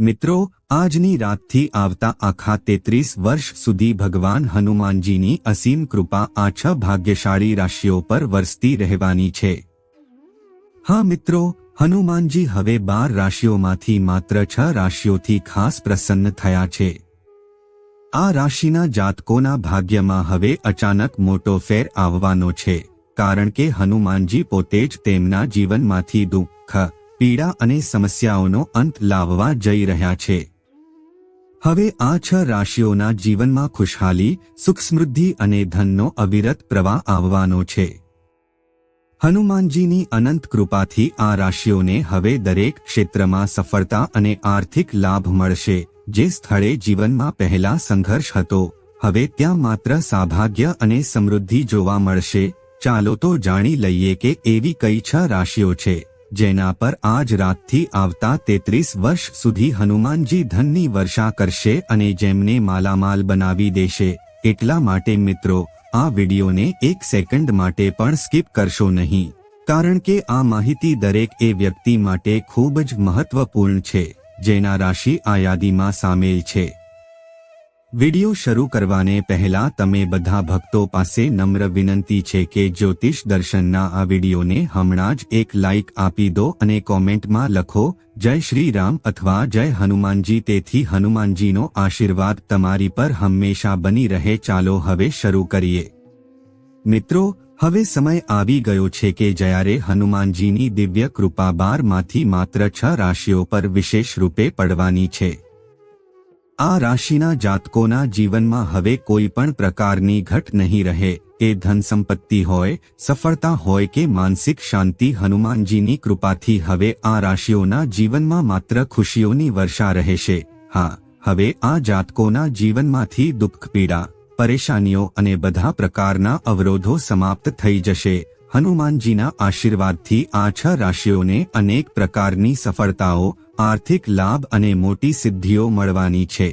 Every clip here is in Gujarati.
મિત્રો, આજની રાતથી આવતા આખા તેત્રીસ વર્ષ સુધી ભગવાન હનુમાનજીની અસીમ કૃપા આ છ ભાગ્યશાળી રાશિઓ પર વરસતી રહેવાની છે. હા મિત્રો, હનુમાનજી હવે બાર રાશિઓમાંથી માત્ર છ રાશિઓથી ખાસ પ્રસન્ન થયા છે. આ રાશિના જાતકોના ભાગ્યમાં હવે અચાનક મોટો ફેર આવવાનો છે, કારણ કે હનુમાનજી પોતે જ તેમના જીવનમાંથી દુઃખ પીડા અને સમસ્યાઓનો અંત લાવવા જઈ રહ્યા છે. હવે આ છ રાશિઓના જીવનમાં ખુશહાલી સુખ સમૃદ્ધિ અને ધનનો અવિરત પ્રવાહ આવવાનો છે. હનુમાનજીની અનંત કૃપાથી આ રાશિઓને હવે દરેક ક્ષેત્રમાં સફળતા અને આર્થિક લાભ મળશે. જે સ્થળે જીવનમાં પહેલા સંઘર્ષ હતો, હવે ત્યાં માત્ર સૌભાગ્ય અને સમૃદ્ધિ જોવા મળશે. ચાલો તો જાણી લઈએ કે એવી કઈ છ રાશિઓ છે. જેના પર આજ રાતથી આવતા તેત્રીસ વર્ષ સુધી હનુમાનજી ધનની વર્ષા કરશે અને જેમને માલામાલ બનાવી દેશે. એટલા માટે મિત્રો, આ વિડીયોને એક સેકન્ડ માટે પણ સ્કીપ કરશો નહીં. કારણ કે આ માહિતી દરેક એ વ્યક્તિ માટે ખૂબ જ મહત્વપૂર્ણ છે, જેના રાશિ આ યાદીમાં સામેલ છે. વિડિયો શરૂ કરવાને પહેલા તમે બધા ભક્તો પાસે નમ્ર વિનંતી છે કે જ્યોતિષ દર્શનના આ વિડીયોને હમણાં જ એક લાઇક આપી દો અને કોમેન્ટમાં લખો, જય શ્રી રામ અથવા જય હનુમાનજી તેથી હનુમાનજીનો આશીર્વાદ તમારી પર હંમેશા બની રહે. ચાલો હવે શરૂ કરીએ. મિત્રો, હવે સમય આવી ગયો છે કે જ્યારે હનુમાનજીની દિવ્ય કૃપા બારમાંથી માત્ર છ રાશિઓ પર વિશેષ રૂપે પડવાની છે. આ રાશિના જાતકોના જીવનમાં હવે કોઈ પણ પ્રકારની ઘટ નહીં રહે એ ધન સંપત્તિ હોય, સફળતા હોય કે માનસિક શાંતિ હનુમાનજીની કૃપાથી હવે આ રાશિઓના જીવનમાં માત્ર ખુશીઓની વર્ષા રહેશે. હા, હવે આ જાતકોના જીવનમાંથી દુઃખ, પીડા, પરેશાનીઓ અને બધા પ્રકારના અવરોધો સમાપ્ત થઈ જશે. હનુમાનજીના આશીર્વાદથી આ છ રાશિઓને અનેક પ્રકારની સફળતાઓ આર્થિક લાભ અને મોટી સિદ્ધિઓ મળવાની છે.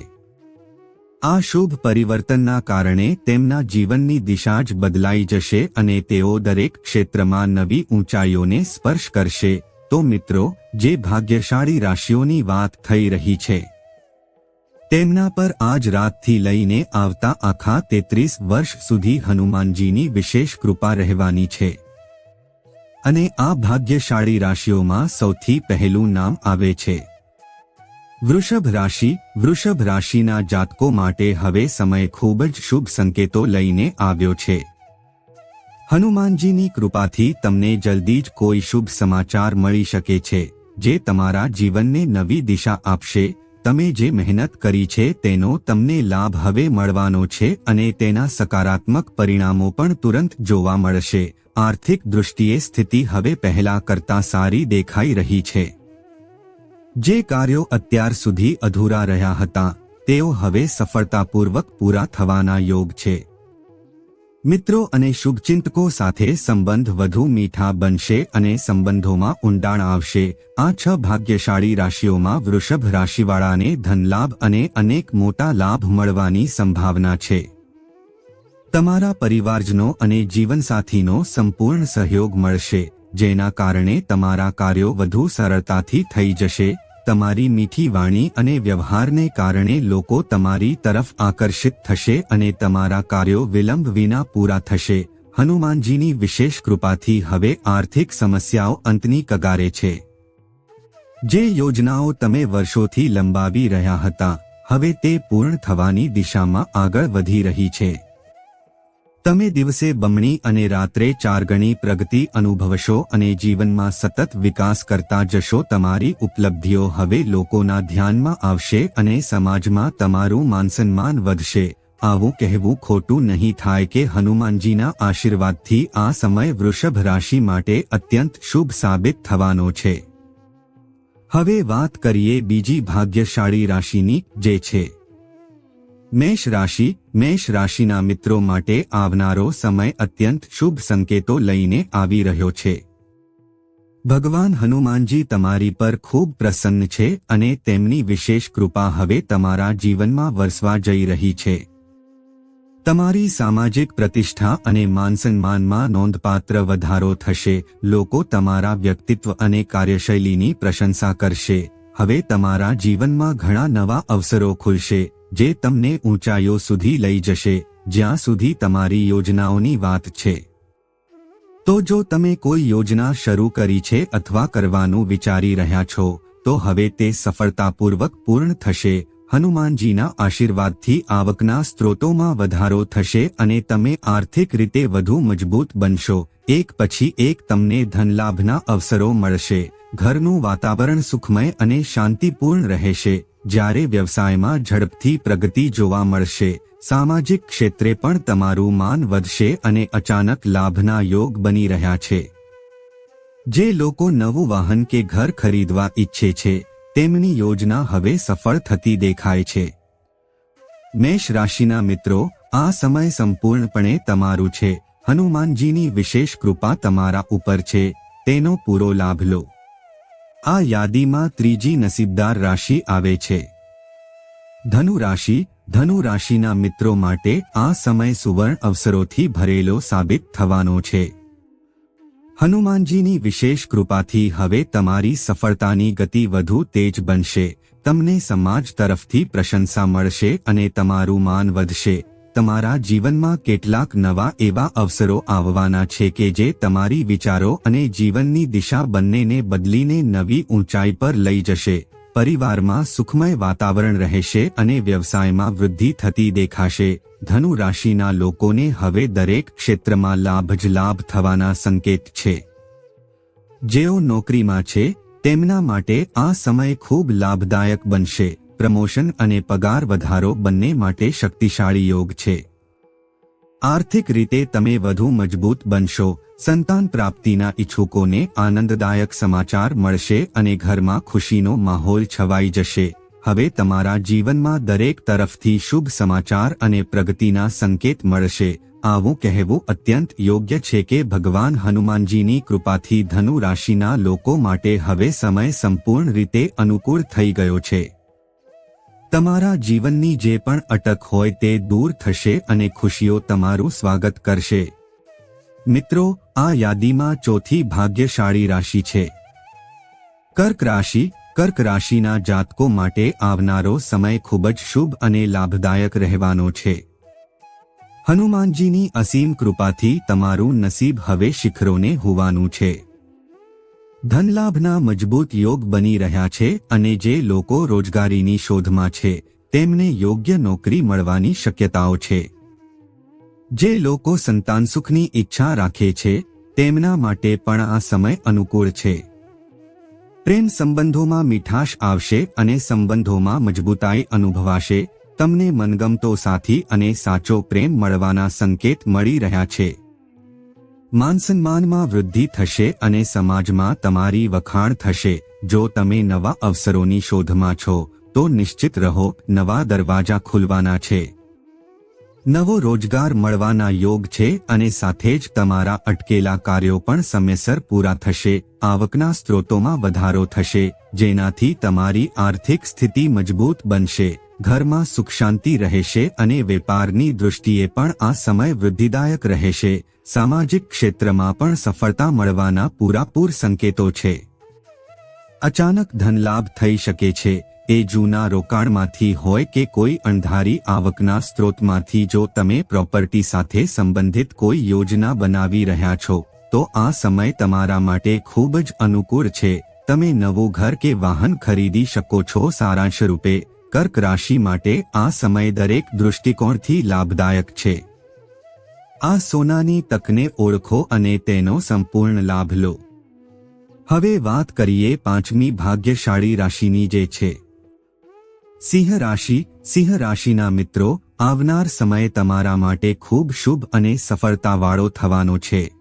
આ શુભ પરિવર્તનના કારણે તેમના જીવનની દિશા જ બદલાઈ જશે અને તેઓ દરેક ક્ષેત્રમાં નવી ઊંચાઈઓને સ્પર્શ કરશે. તો મિત્રો, જે ભાગ્યશાળી રાશિઓની વાત થઈ રહી છે, તેમના પર આજ રાતથી લઈને આવતા આખા તેત્રીસ વર્ષ સુધી હનુમાનજીની વિશેષ કૃપા રહેવાની છે. અને આ ભાગ્યશાળી રાશિઓમાં સૌથી પહેલું નામ આવે છે. વૃષભ રાશિ, વૃષભ રાશિના જાતકો માટે હવે સમય ખૂબ જ શુભ સંકેતો લઈને આવ્યો છે. હનુમાનજીની કૃપાથી તમને જલ્દી જ કોઈ શુભ સમાચાર મળી શકે છે, જે તમારા જીવનને નવી દિશા આપશે તમે જે મહેનત કરી છે તેનો તમને લાભ હવે મળવાનો છે અને તેના સકારાત્મક પરિણામો પણ તુરંત જોવા મળશે. આર્થિક દૃષ્ટિએ સ્થિતિ હવે પહેલા કરતા સારી દેખાઈ રહી છે. જે કાર્યો અત્યાર સુધી અધૂરા રહ્યા હતા, તેઓ હવે સફળતાપૂર્વક પૂરા થવાના યોગ છે. મિત્રો અને શુભચિંતકો સાથે સંબંધ વધુ મીઠા બનશે અને સંબંધોમાં ઊંડાણ આવશે. આ છ ભાગ્યશાળી રાશિઓમાં વૃષભ રાશિવાળાને ધનલાભ અને અનેક મોટા લાભ મળવાની સંભાવના છે. તમારા પરિવારજનો અને જીવનસાથીનો સંપૂર્ણ સહયોગ મળશે, જેના કારણે તમારા કાર્યો વધુ સરળતાથી થઈ જશે. તમારી મીઠી વાણી અને વ્યવહારને કારણે લોકો તમારી તરફ આકર્ષિત થશે અને તમારા કાર્યો વિલંબ વિના પૂરા થશે. હનુમાનજીની વિશેષ કૃપાથી હવે આર્થિક સમસ્યાઓ અંતની કગારે છે. જે યોજનાઓ તમે વર્ષોથી લંબાવી રહ્યા હતા, હવે તે પૂર્ણ થવાની દિશામાં આગળ વધી રહી છે. તમે દિવસે બમણી અને રાત્રે ચાર ગણી પ્રગતિ અનુભવશો અને જીવનમાં સતત વિકાસ કરતા જશો. તમારી ઉપલબ્ધિઓ હવે લોકોના ધ્યાનમાં આવશે અને સમાજમાં તમારું માનસન્માન વધશે. આવું કહેવું ખોટું નહીં થાય કે હનુમાનજીના આશીર્વાદથી આ સમય વૃષભ રાશિ માટે અત્યંત શુભ સાબિત થવાનો છે. હવે વાત કરીએ બીજી ભાગ્યશાળી રાશિની, જે છે. મેષ રાશિ, મેષ રાશિના મિત્રો માટે આવનારો સમય અત્યંત શુભ સંકેતો લઈને આવી રહ્યો છે. ભગવાન હનુમાનજી તમારી પર ખૂબ પ્રસન્ન છે અને તેમની વિશેષ કૃપા હવે તમારા જીવનમાં વરસવા જઈ રહી છે. તમારી સામાજિક પ્રતિષ્ઠા અને માનસન્માનમાં નોંધપાત્ર વધારો થશે, લોકો તમારા વ્યક્તિત્વ અને કાર્યશૈલીની પ્રશંસા કરશે. હવે તમારા જીવનમાં ઘણા નવા અવસરો ખુલશે. જે તમને ઊંચાઈઓ સુધી લઈ જશે, જ્યાં સુધી તમારી યોજનાઓની વાત છે. તો જો તમે કોઈ યોજના શરૂ કરી છે અથવા કરવાનું વિચારી રહ્યા છો, તો હવે તે સફળતાપૂર્વક પૂર્ણ થશે, હનુમાનજીના આશીર્વાદથી આવકના સ્ત્રોતોમાં વધારો થશે અને તમે આર્થિક રીતે વધુ મજબૂત બનશો. એક પછી એક તમને ધનલાભના અવસરો મળશે, ઘરનું વાતાવરણ સુખમય અને શાંતિપૂર્ણ રહેશે. જ્યારે વ્યવસાયમાં ઝડપથી પ્રગતિ જોવા મળશે, સામાજિક ક્ષેત્રે પણ તમારું માન વધશે અને અચાનક લાભના યોગ બની રહ્યા છે. જે લોકો નવું વાહન કે ઘર ખરીદવા ઈચ્છે છે, તેમની યોજના હવે સફળ થતી દેખાય છે. મેષ રાશિના મિત્રો, આ સમય સંપૂર્ણપણે તમારું છે. હનુમાનજીની વિશેષ કૃપા તમારા ઉપર છે. તેનો પૂરો લાભ લો. આ યાદીમાં ત્રીજી નસીબદાર રાશિ આવે છે. ધનુ રાશિ, ધનુ રાશિના મિત્રો માટે આ સમય સુવર્ણ અવસરોથી ભરેલો સાબિત થવાનો છે. હનુમાનજીની વિશેષ કૃપાથી હવે તમારી સફળતાની ગતિ વધુ તેજ બનશે. તમને સમાજ તરફથી પ્રશંસા મળશે અને તમારું માન વધશે. તમારા જીવનમાં કેટલાક નવા એવા અવસરો આવવાના છે કે જે તમારી વિચારો અને જીવનની દિશા બંનેને બદલીને નવી ઊંચાઈ પર લઈ જશે. પરિવારમાં સુખમય વાતાવરણ રહેશે અને વ્યવસાયમાં વૃદ્ધિ થતી દેખાશે. ધનુ રાશિના લોકોને હવે દરેક ક્ષેત્રમાં લાભ જ લાભ થવાના સંકેત છે. જેઓ નોકરીમાં છે, તેમના માટે આ સમય ખૂબ લાભદાયક બનશે. પ્રમોશન અને પગાર વધારો બંને માટે શક્તિશાળી યોગ છે. આર્થિક રીતે તમે વધુ મજબૂત બનશો, સંતાન પ્રાપ્તિના ઈચ્છુકોને આનંદદાયક સમાચાર મળશે અને ઘરમાં ખુશીનો માહોલ છવાઈ જશે. હવે તમારા જીવનમાં દરેક તરફથી શુભ સમાચાર અને પ્રગતિના સંકેત મળશે. આવું કહેવું અત્યંત યોગ્ય છે કે ભગવાન હનુમાનજીની કૃપાથી ધનુ રાશિના લોકો માટે હવે સમય સંપૂર્ણ રીતે અનુકૂળ થઈ ગયો છે. તમારા જીવનની જે પણ અટક હોય તે દૂર થશે અને ખુશીઓ તમારું સ્વાગત કરશે. મિત્રો, આ યાદીમાં ચોથી ભાગ્યશાળી રાશિ છે. કર્ક રાશિ, કર્ક રાશિના જાતકો માટે આવનારો સમય ખૂબ જ શુભ અને લાભદાયક રહેવાનો છે. હનુમાનજીની અસીમ કૃપાથી તમારું નસીબ હવે શિખરોને હોવાનું છે. ધનલાભના મજબૂત યોગ બની રહ્યા છે અને જે લોકો રોજગારીની શોધમાં છે, તેમને યોગ્ય નોકરી મળવાની શક્યતાઓ છે. જે લોકો સંતાન સુખની ઈચ્છા રાખે છે, તેમના માટે પણ આ સમય અનુકૂળ છે. પ્રેમ સંબંધોમાં મીઠાશ આવશે અને સંબંધોમાં મજબૂતાઈ અનુભવાશે. તમને મનગમતો સાથી અને સાચો પ્રેમ મળવાના સંકેત મળી રહ્યા છે. માનસન્માનમાં વૃદ્ધિ થશે અને સમાજમાં તમારી વખાણ થશે. જો તમે નવા અવસરોની શોધમાં છો, તો નિશ્ચિત રહો, નવા દરવાજા ખુલવાના છે. નવો રોજગાર મળવાના યોગ છે અને સાથે જ તમારા અટકેલા કાર્યો પણ સમયસર પૂરા થશે. આવકના સ્ત્રોતોમાં વધારો થશે, જેનાથી તમારી આર્થિક સ્થિતિ મજબૂત બનશે. ઘરમાં સુખ શાંતિ રહેશે અને વેપારની દૃષ્ટિએ પણ આ સમય વૃદ્ધિદાયક રહેશે. સામાજિક ક્ષેત્રમાં પણ સફળતા મળવાના પૂરાપૂર સંકેતો છે. અચાનક ધનલાભ થઈ શકે છે. એ જૂના રોકાણમાંથી હોય કે કોઈ અણધારી આવકના સ્ત્રોતમાંથી જો તમે પ્રોપર્ટી સાથે સંબંધિત કોઈ યોજના બનાવી રહ્યા છો, તો આ સમય તમારા માટે ખૂબ જ અનુકૂળ છે. તમે નવું ઘર કે વાહન ખરીદી શકો છો સારાંશ રૂપે કર્ક રાશિ માટે આ સમય દરેક દૃષ્ટિકોણથી લાભદાયક છે. આ સોનાની તકને ઓળખો અને તેનો સંપૂર્ણ લાભ લો. હવે વાત કરીએ પાંચમી ભાગ્યશાળી રાશિની જે છે. સિંહ રાશિ, સિંહ રાશિના મિત્રો, આવનાર સમય તમારા માટે ખૂબ શુભ અને સફળતાવાળો થવાનો છે.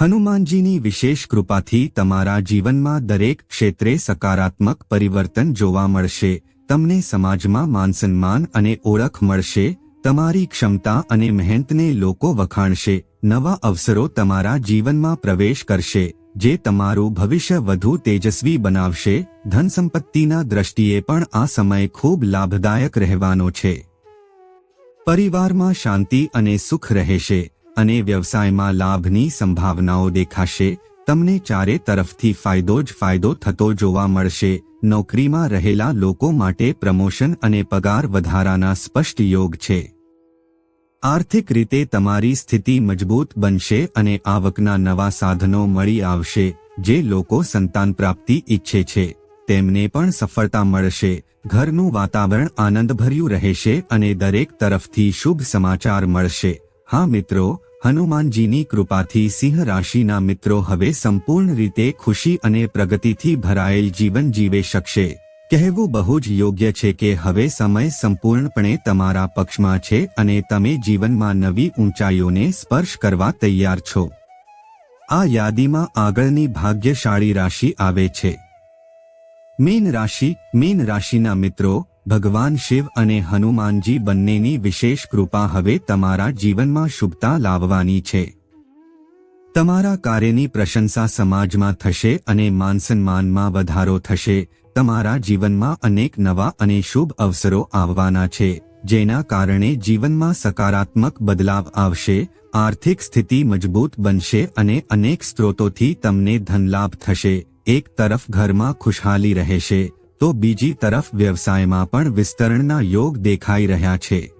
હનુમાનજીની વિશેષ કૃપાથી તમારા જીવનમાં દરેક ક્ષેત્રે સકારાત્મક પરિવર્તન જોવા મળશે, તમને સમાજમાં માનસન્માન અને ઓળખ મળશે, તમારી ક્ષમતા અને મહેનતને લોકો વખાણશે, નવા અવસરો તમારા જીવનમાં પ્રવેશ કરશે, જે તમારું ભવિષ્ય વધુ તેજસ્વી બનાવશે ધન સંપત્તિના દ્રષ્ટિએ પણ આ સમય ખૂબ લાભદાયક રહેવાનો છે. પરિવારમાં શાંતિ અને સુખ રહેશે અને વ્યવસાયમાં લાભની સંભાવનાઓ દેખાશે. તમને ચારે તરફથી ફાયદો જ ફાયદો થતો જોવા મળશે. નોકરીમાં રહેલા લોકો માટે પ્રમોશન અને પગાર વધારાના સ્પષ્ટ યોગ છે. આર્થિક રીતે તમારી સ્થિતિ મજબૂત બનશે અને આવકના નવા સાધનો મળી આવશે, જે લોકો સંતાન પ્રાપ્તિ ઈચ્છે છે. તેમને પણ સફળતા મળશે. ઘરનું વાતાવરણ આનંદભર્યું રહેશે અને દરેક તરફથી શુભ સમાચાર મળશે. હા મિત્રો હનુમાનજીની કૃપાથી સિંહ રાશિના મિત્રો હવે સંપૂર્ણ રીતે ખુશી અને પ્રગતિથી ભરાયેલ જીવન જીવે શકશે. કહેવું બહુ જ યોગ્ય છે કે હવે સમય સંપૂર્ણપણે તમારા પક્ષમાં છે અને તમે જીવનમાં નવી ઊંચાઈઓને સ્પર્શ કરવા તૈયાર છો. આ યાદીમાં આગળની ભાગ્યશાળી રાશિ આવે છે. મીન રાશિ, મીન રાશિના મિત્રો ભગવાન શિવ અને હનુમાનજી બંનેની વિશેષ કૃપા હવે તમારા જીવનમાં શુભતા લાવવાની છે. તમારા કાર્યની પ્રશંસા સમાજમાં થશે અને માનસન્માનમાં વધારો થશે. તમારા જીવનમાં અનેક નવા અને શુભ અવસરો આવવાના છે, જેના કારણે જીવનમાં સકારાત્મક બદલાવ આવશે, આર્થિક સ્થિતિ મજબૂત બનશે અને અનેક સ્ત્રોતોથી તમને ધનલાભ થશે. એક તરફ ઘરમાં ખુશહાલી રહેશે તો બીજી તરફ વ્યવસાયમાં પણ વિસ્તરણના યોગ દેખાઈ રહ્યા છે.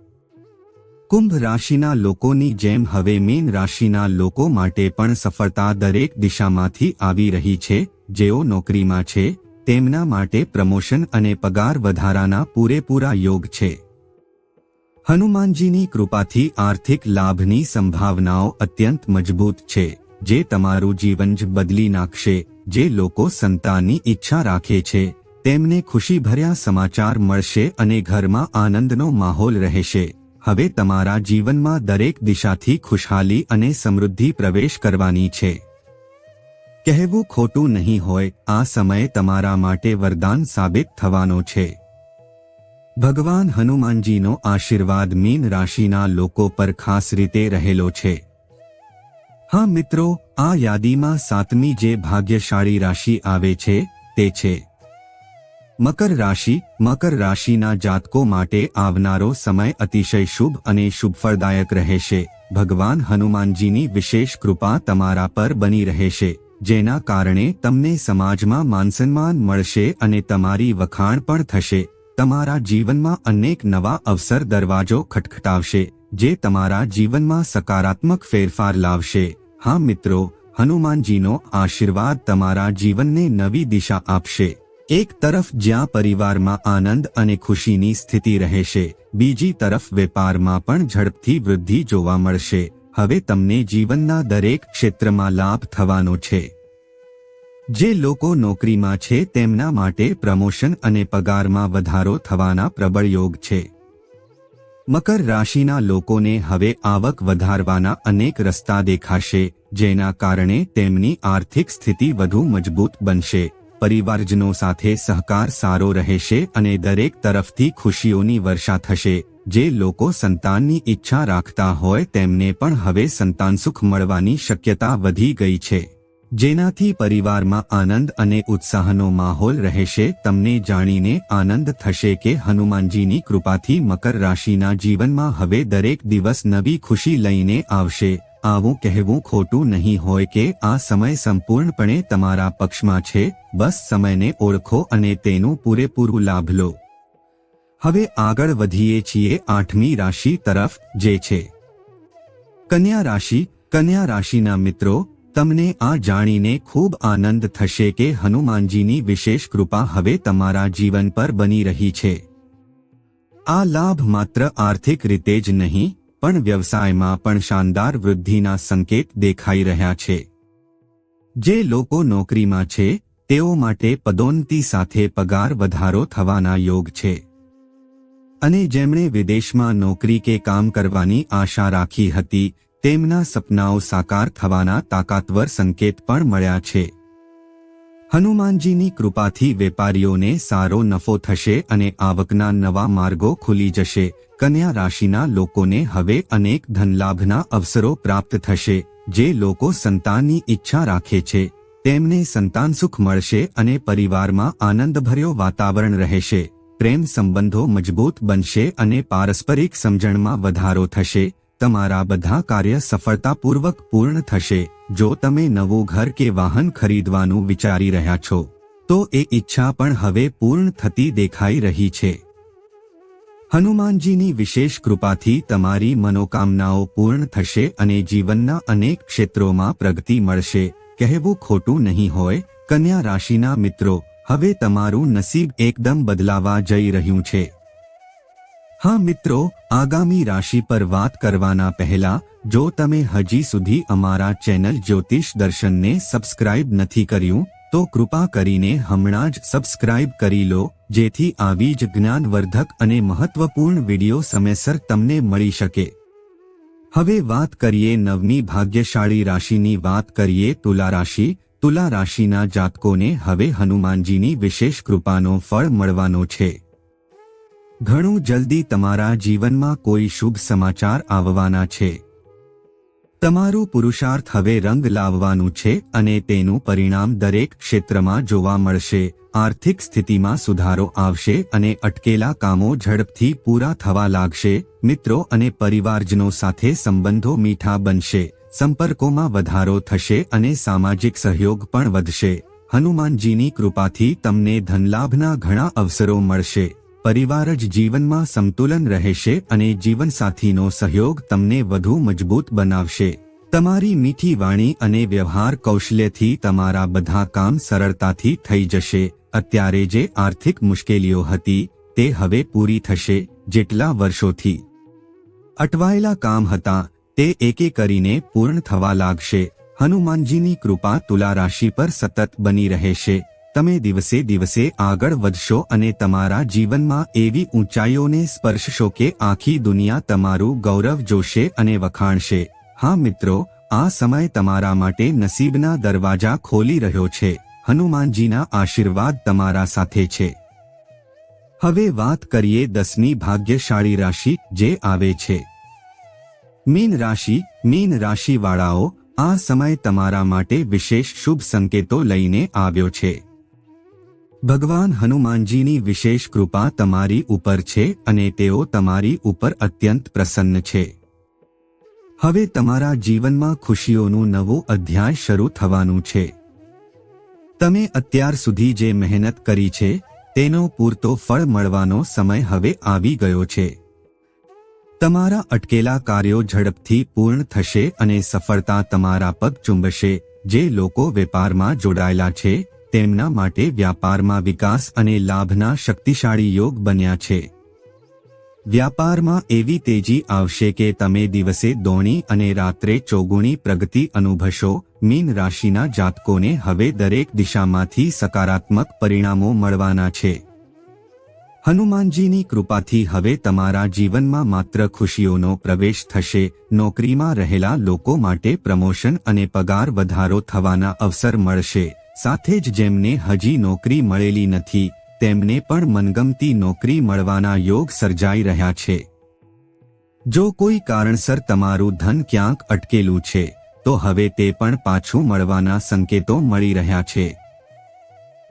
કુંભ રાશિના લોકોની જેમ હવે મીન રાશિના લોકો માટે પણ સફળતા દરેક દિશામાંથી આવી રહી છે, જેઓ નોકરીમાં છે, તેમના માટે પ્રમોશન અને પગાર વધારાના પૂરેપૂરા યોગ છે. હનુમાનજીની કૃપાથી આર્થિક લાભની સંભાવનાઓ અત્યંત મજબૂત છે, જે તમારું જીવન જ બદલી નાખશે, જે લોકો સંતાનની ઈચ્છા રાખે છે. તેમને ખુશીભર્યા સમાચાર મળશે અને ઘરમાં આનંદનો માહોલ રહેશે. હવે તમારા જીવનમાં દરેક દિશાથી ખુશહાલી અને સમૃદ્ધિ પ્રવેશ કરવાની છે. કહેવું ખોટું નહીં હોય, આ સમય તમારા માટે વરદાન સાબિત થવાનો છે. ભગવાન હનુમાનજીનો આશીર્વાદ મીન રાશિના લોકો પર ખાસ રીતે રહેલો છે. હા મિત્રો, આ યાદીમાં સાતમી જે ભાગ્યશાળી રાશિ આવે છે, તે છે. મકર રાશિ, મકર રાશિના જાતકો માટે આવનારો સમય અતિશય શુભ અને શુભફળદાયક રહેશે. ભગવાન હનુમાનજીની વિશેષ કૃપા તમારા પર બની રહેશે, જેના કારણે તમને સમાજમાં માનસન્માન મળશે અને તમારી વખાણ પણ થશે. તમારા જીવનમાં અનેક નવા અવસર દરવાજો ખટખટાવશે, જે તમારા જીવનમાં સકારાત્મક ફેરફાર લાવશે. હા મિત્રો, હનુમાનજીનો આશીર્વાદ તમારા જીવનને નવી દિશા આપશે. એક તરફ જ્યાં પરિવારમાં આનંદ અને ખુશીની સ્થિતિ રહેશે, બીજી તરફ વેપારમાં પણ ઝડપથી વૃદ્ધિ જોવા મળશે. હવે તમને જીવનના દરેક ક્ષેત્રમાં લાભ થવાનો છે. જે લોકો નોકરીમાં છે તેમના માટે પ્રમોશન અને પગારમાં વધારો થવાના પ્રબળ યોગ છે. મકર રાશિના લોકોને હવે આવક વધારવાના અનેક રસ્તા દેખાશે, જેના કારણે તેમની આર્થિક સ્થિતિ વધુ મજબૂત બનશે. પરિવારજનો સાથે સહકાર સારો રહેશે અને દરેક તરફથી ખુશીઓની વર્ષા થશે. જે લોકો સંતાનની ઈચ્છા રાખતા હોય તેમને પણ હવે સંતાન સુખ મળવાની શક્યતા વધી ગઈ છે. જેનાથી પરિવારમાં આનંદ અને ઉત્સાહનો માહોલ રહેશે. તમને જાણીને આનંદ થશે કે હનુમાનજીની કૃપાથી મકર રાશિના જીવનમાં હવે દરેક દિવસ નવી ખુશી લઈને આવશે. આવું કહેવું ખોટું નહીં હોય કે આ સમય સંપૂર્ણપણે તમારા પક્ષમાં છે, બસ સમયને ઓળખો અને તેનું પૂરેપૂરું લાભ લો. હવે આગળ વધીએ છીએ આઠમી રાશિ તરફ, જે છે. કન્યા રાશિ, કન્યા રાશિના મિત્રો, તમને આ જાણીને ખૂબ આનંદ થશે કે હનુમાનજીની વિશેષ કૃપા હવે તમારા જીવન પર બની રહી છે. આ લાભ માત્ર આર્થિક રીતે જ નહીં પણ વ્યવસાયમાં પણ શાનદાર વૃદ્ધિના સંકેત દેખાઈ રહ્યા છે. જે લોકો નોકરીમાં છે, તેઓ માટે પદોન્નતિ સાથે પગાર વધારો થવાના યોગ છે. અને જેમણે વિદેશમાં નોકરી કે કામ કરવાની આશા રાખી હતી, તેમના સપનાઓ સાકાર થવાના તાકાતવર સંકેત પણ મળ્યા છે. હનુમાનજીની કૃપાથી વેપારીઓને સારો નફો થશે અને આવકના નવા માર્ગો ખુલી જશે. કન્યા રાશિના લોકોને હવે અનેક ધનલાભના અવસરો પ્રાપ્ત થશે. જે લોકો સંતાનની ઈચ્છા રાખે છે, તેમને સંતાન સુખ મળશે અને પરિવારમાં આનંદભર્યો વાતાવરણ રહેશે. પ્રેમ સંબંધો મજબૂત બનશે અને પારસ્પરિક સમજણમાં વધારો થશે. તમારા બધા કાર્ય સફળતાપૂર્વક પૂર્ણ થશે. જો તમે નવું ઘર કે વાહન ખરીદવાનું વિચારી રહ્યા છો, તો એ ઈચ્છા પણ હવે પૂર્ણ થતી દેખાઈ રહી છે. હનુમાનજીની વિશેષ કૃપાથી તમારી મનોકામનાઓ પૂર્ણ થશે અને જીવનના અનેક ક્ષેત્રોમાં પ્રગતિ મળશે. કહેવું ખોટું નહીં હોય, કન્યા રાશિના મિત્રો, હવે તમારું નસીબ એકદમ બદલાવા જઈ રહ્યું છે. હા મિત્રો, આગામી રાશિ પર વાત કરવાના પહેલા, જો તમે હજી સુધી અમારા ચેનલ જ્યોતિષ દર્શનને સબસ્ક્રાઇબ નથી કર્યું, તો કૃપા કરીને હમણાં જ સબસ્ક્રાઇબ કરી લો, જેથી આવી જ જ્ઞાનવર્ધક અને મહત્વપૂર્ણ વિડિયો સમયસર તમને મળી શકે. હવે વાત કરીએ નવમી ભાગ્યશાળી રાશિની વાત કરીએ તુલા રાશિ. તુલા રાશિના જાતકોને હવે હનુમાનજીની વિશેષ કૃપાનો ફળ મળવાનો છે. ઘણું જલ્દી તમારા જીવનમાં કોઈ શુભ સમાચાર આવવાના છે. તમારું પુરુષાર્થ હવે રંગ લાવવાનું છે અને તેનું પરિણામ દરેક ક્ષેત્રમાં જોવા મળશે. આર્થિક સ્થિતિમાં સુધારો આવશે અને અટકેલા કામો ઝડપથી પૂરા થવા લાગશે. મિત્રો અને પરિવારજનો સાથે સંબંધો મીઠા બનશે. સંપર્કોમાં વધારો થશે અને સામાજિક સહયોગ પણ વધશે. હનુમાનજીની કૃપાથી તમને ધનલાભના ઘણા અવસરો મળશે. પરિવાર જ જીવનમાં સંતુલન રહેશે અને જીવનસાથીનો સહયોગ તમને વધુ મજબૂત બનાવશે. તમારી મીઠી વાણી અને વ્યવહાર કૌશલ્યથી તમારા બધા કામ સરળતાથી થઈ જશે. અત્યારે જે આર્થિક મુશ્કેલીઓ હતી, તે હવે પૂરી થશે, જેટલા વર્ષોથી. અટવાયેલા કામ હતા, તે એકે કરીને પૂર્ણ થવા લાગશે. હનુમાનજીની કૃપા તુલા રાશિ પર સતત બની રહેશે. તમે દિવસે દિવસે આગળ વધશો અને તમારા જીવનમાં એવી ઊંચાઈઓને સ્પર્શશો કે આખી દુનિયા તમારું ગૌરવ જોશે અને વખાણશે. હા, મિત્રો, આ સમય તમારા માટે નસીબના દરવાજા ખોલી રહ્યો છે. હનુમાનજીના આશીર્વાદ તમારા સાથે છે. હવે વાત કરીએ દસમી ભાગ્યશાળી રાશિ, જે આવે છે. મીન રાશિ, મીન રાશિવાળાઓ, આ સમય તમારા માટે વિશેષ શુભ સંકેતો લઈને આવ્યો છે. ભગવાન હનુમાનજીની વિશેષ કૃપા તમારી ઉપર છે અને તેઓ તમારી ઉપર અત્યંત પ્રસન્ન છે. હવે તમારા જીવનમાં ખુશીઓનું નવું અધ્યાય શરૂ થવાનું છે. તમે અત્યાર સુધી જે મહેનત કરી છે, તેનો પૂરતો ફળ મળવાનો સમય હવે આવી ગયો છે. તમારા અટકેલા કાર્યો ઝડપથી પૂર્ણ થશે અને સફળતા તમારા પગ ચુંબશે, જે લોકો વેપારમાં જોડાયેલા છે તેમના માટે વ્યાપારમાં વિકાસ અને લાભના શક્તિશાળી યોગ બન્યા છે. વ્યાપારમાં એવી તેજી આવશે કે તમે દિવસે દોણી અને રાત્રે ચોગુણી પ્રગતિ અનુભવશો, મીન રાશિના જાતકોને હવે દરેક દિશામાંથી સકારાત્મક પરિણામો મળવાના છે. હનુમાનજીની કૃપાથી હવે તમારા જીવનમાં માત્ર ખુશીઓનો પ્રવેશ થશે, નોકરીમાં રહેલા લોકો માટે પ્રમોશન અને પગાર વધારો થવાના અવસર મળશે. સાથે જ જેમને હજી નોકરી મળેલી નથી, તેમને પણ મનગમતી નોકરી મળવાના યોગ સર્જાઈ રહ્યા છે. જો કોઈ કારણસર તમારું ધન ક્યાંક અટકેલું છે, તો હવે તે પણ પાછું મળવાના સંકેતો મળી રહ્યા છે.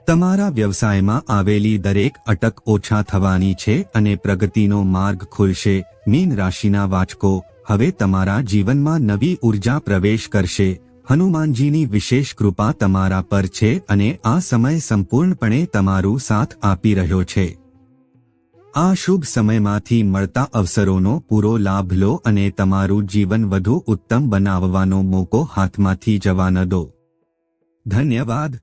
તમારા વ્યવસાયમાં આવેલી દરેક અટક ઓછા થવાની છે અને પ્રગતિનો માર્ગ ખુલશે, મીન રાશિના વાચકો, હવે તમારા જીવનમાં નવી ઊર્જા પ્રવેશ કરશે હનુમાનજીની વિશેષ કૃપા તમારા પર છે અને આ સમય સંપૂર્ણપણે તમારું સાથ આપી રહ્યો છે. આ શુભ સમયમાંથી મળતા અવસરોનો પૂરો લાભ લો અને તમારું જીવન વધુ ઉત્તમ બનાવવાનો મોકો હાથમાંથી જવા ન દો. ધન્યવાદ.